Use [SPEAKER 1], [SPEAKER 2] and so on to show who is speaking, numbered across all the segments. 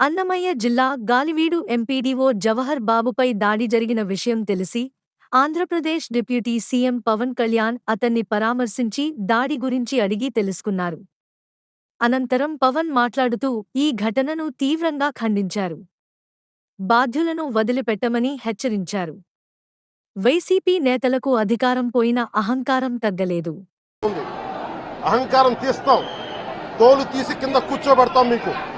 [SPEAKER 1] అన్నమయ్య జిల్లా గాలివీడు ఎంపీడీఓ జవహర్ బాబుపై దాడి జరిగిన విషయం తెలిసి ఆంధ్రప్రదేశ్ డిప్యూటీ సీఎం పవన్ కళ్యాణ్ అతన్ని పరామర్శించి దాడి గురించి అడిగి తెలుసుకున్నారు. అనంతరం పవన్ మాట్లాడుతూ ఈ ఘటనను తీవ్రంగా ఖండించారు. బాధ్యులను వదిలిపెట్టమని హెచ్చరించారు. వైసీపీ నేతలకు అధికారం పోయిన అహంకారం తగ్గలేదు.
[SPEAKER 2] అహంకారం తీస్తాం. తోలు తీసి కింద కూర్చోబెడతాం మీకు.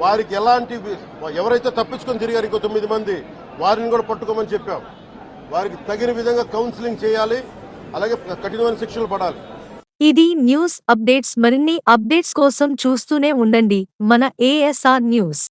[SPEAKER 2] వారికి ఎలాంటి ఎవరైతే తప్పించుకొని తిరిగారు ఇంకో తొమ్మిది మంది వారిని కూడా పట్టుకోమని చెప్పాం. వారికి తగిన విధంగా కౌన్సిలింగ్ చేయాలి అలాగే కఠినమైన శిక్షలు పడాలి.
[SPEAKER 1] ఇది న్యూస్ అప్డేట్స్. మరిన్ని అప్డేట్స్ కోసం చూస్తూనే ఉండండి మన ఏఎస్ఆర్ న్యూస్.